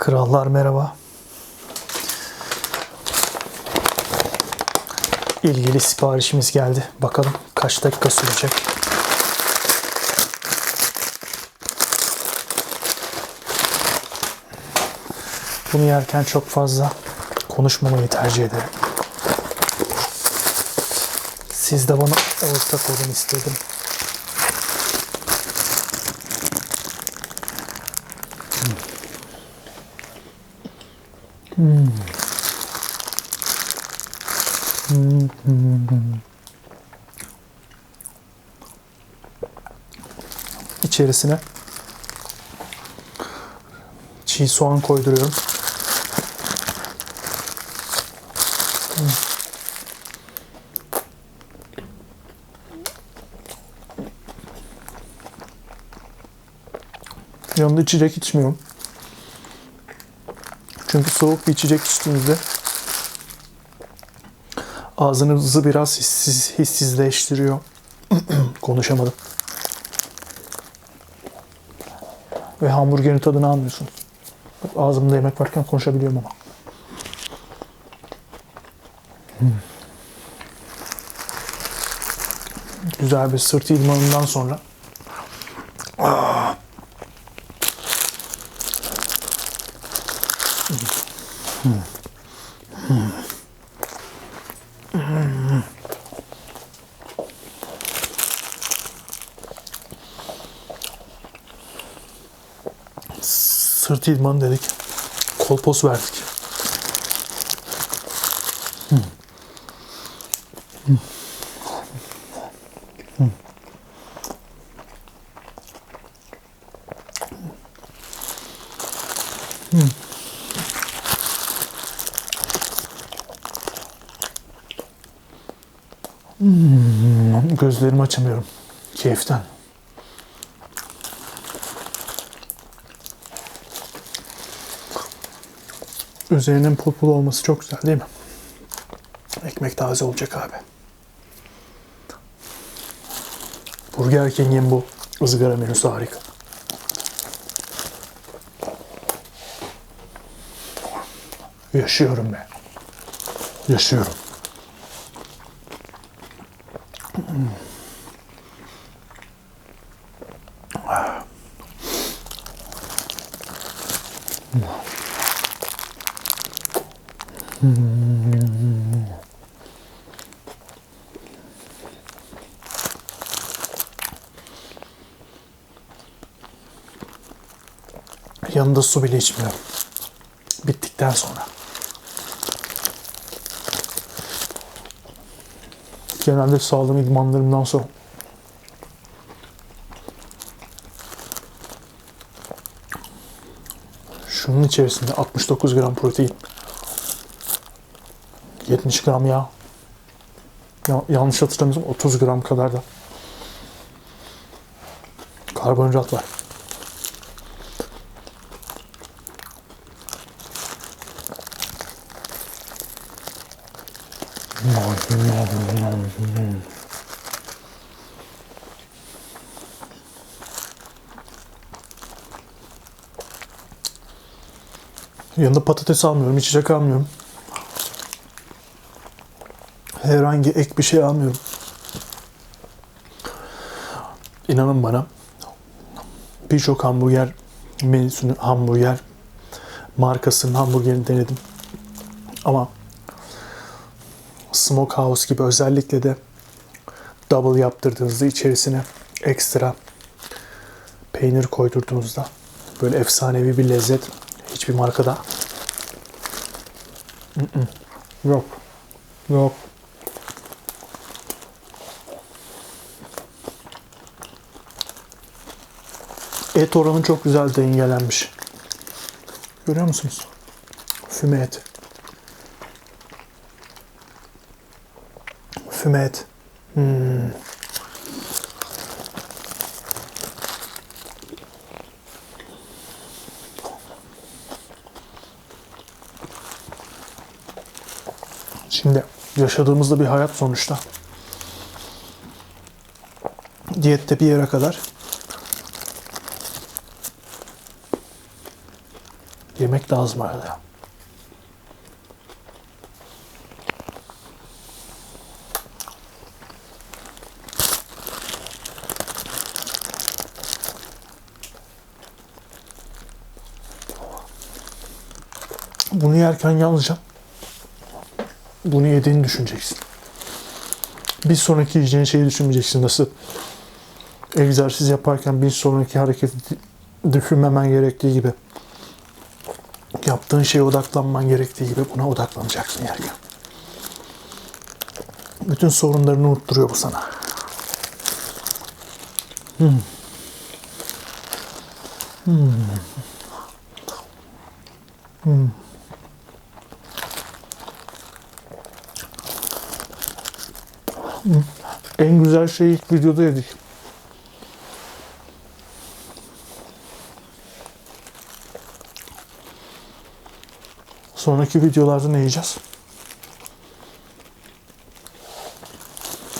Krallar merhaba. İlgili siparişimiz geldi. Bakalım kaç dakika sürecek. Bunu yerken çok fazla konuşmamayı tercih ederim. Siz de bana ortak olun istedim. İçerisine çiğ soğan koyduruyorum. Yanında içecek içmiyorum. Çünkü soğuk bir içecek içtiğinizde ağzınızı biraz hissiz, hissizleştiriyor. Konuşamadım. Ve hamburgerin tadını almıyorsunuz. Bak, Ağzımda yemek varken konuşabiliyorum ama. Hmm. Güzel bir sırt idmanından sonra sırt idmanı dedik. Kolpos verdik. Gözlerimi açamıyorum. Keyiften. Üzerinin pul pul olması çok güzel değil mi? Ekmek taze olacak abi. Burger King'in bu ızgara menüsü harika. Yaşıyorum ben. Yaşıyorum. Yanında su bile içmiyorum. Bittikten sonra. Genelde sağlığım idmanlarımdan sonra Şunun içerisinde 69 gram protein, 70 gram yağ, ya, yanlış hatırlamıyorsam 30 gram kadar da karbonhidrat var. Yanında patates almıyorum, içecek almıyorum. Herhangi ek bir şey almıyorum. İnanın bana birçok hamburger menüsünü, hamburger markasının hamburgerini denedim. Ama Smokehouse gibi özellikle de double yaptırdığınızda içerisine ekstra peynir koydurduğunuzda böyle efsanevi bir lezzet hiçbir markada yok. Yok. Et oranı çok güzel dengelenmiş. Görüyor musunuz? Füme et. Füme et. Hmm. Şimdi yaşadığımızda bir hayat sonuçta. Diyette bir yere kadar Yemek lazım arada. Bunu yerken yalnızca bunu yediğini düşüneceksin. Bir sonraki yiyeceğin şeyi düşünmeyeceksin. Nasıl egzersiz yaparken bir sonraki hareketi düşünmemen gerektiği gibi yaptığın şeye odaklanman gerektiği gibi buna odaklanacaksın yerken. Bütün sorunlarını unutturuyor bu sana. Hmm. Hmm. Hmm. En güzel şeyi ilk videoda yedik. Sonraki videolarda ne yiyeceğiz?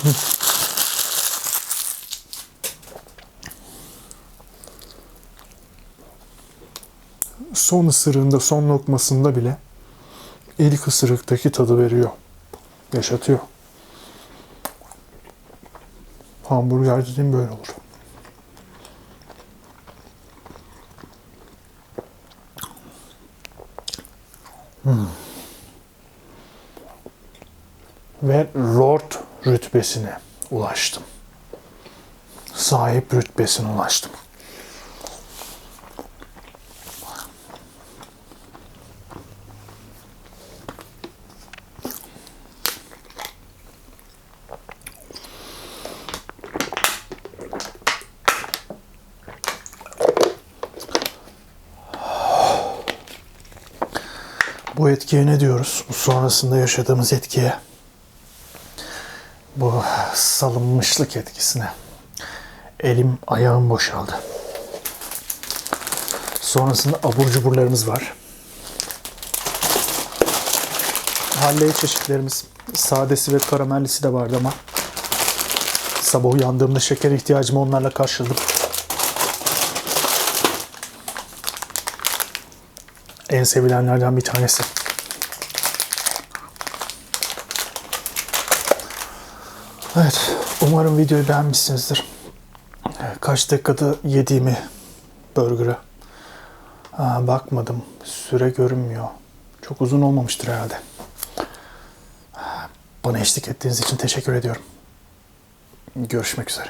Son ısırığında, son lokmasında bile ilk ısırıktaki tadı veriyor. Yaşatıyor. Hamburger dediğim böyle olur. ve Lord rütbesine ulaştım. Sahip rütbesine ulaştım. Bu etkiye ne diyoruz? Bu sonrasında yaşadığımız etkiye bu salınmışlık etkisine. Elim ayağım boşaldı. Sonrasında abur cuburlarımız var. Halley çeşitlerimiz. Sadesi ve karamellisi de vardı ama sabah uyandığımda şeker ihtiyacımı onlarla karşıladım. En sevilenlerden bir tanesi. Evet, umarım videoyu beğenmişsinizdir. Kaç dakikada yediğimi burger'ı bakmadım. Süre görünmüyor. Çok uzun olmamıştır herhalde. Bana eşlik ettiğiniz için teşekkür ediyorum. Görüşmek üzere.